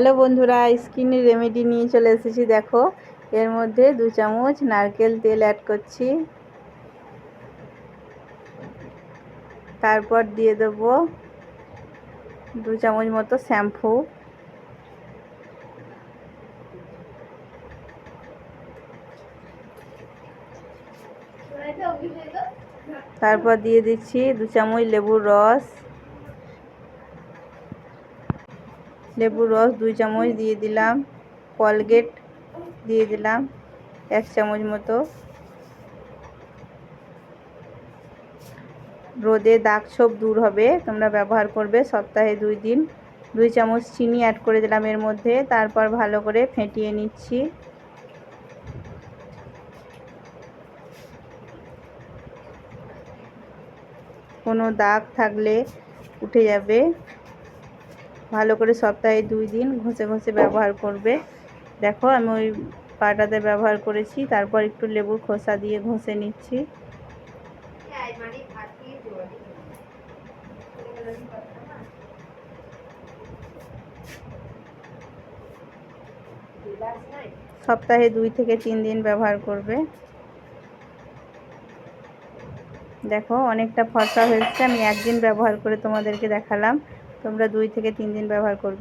Hello বন্ধুরা স্কিনের remedy নিয়ে চলে এসেছি, দেখো। এর মধ্যে দু চামচ নারকেল তেল অ্যাড করছি। তারপর দিয়ে দেবো দু চামচ মতো শ্যাম্পু। তারপর দিয়ে দিচ্ছি দু চামচ লেবুর রস। লেবুর রস দুই চামচ দিয়ে দিলাম, কলগেট দিয়ে দিলাম, এক চামচ মতো। রোদে দাগ ছোপ দূর হবে, তোমরা ব্যবহার করবে সপ্তাহে দুই দিন। দুই চামচ চিনি অ্যাড করে দিলাম এর মধ্যে, তারপর ভালো করে ফেটিয়ে নিচ্ছি। কোনো দাগ থাকলে উঠে যাবে। ভালো করে সপ্তাহে দুই দিন ঘষে ঘষে ব্যবহার করবে। দেখো, আমি ওই পাটাতে ব্যবহার করেছি, তারপর একটু লেবুর খোসা দিয়ে ঘষে নিচ্ছি। সপ্তাহে দুই থেকে তিন দিন ব্যবহার করবে। দেখো, অনেকটা ফসা হয়েছে, আমি একদিন ব্যবহার করে তোমাদেরকে দেখালাম। তোমরা দুই থেকে তিন দিন ব্যবহার করবে।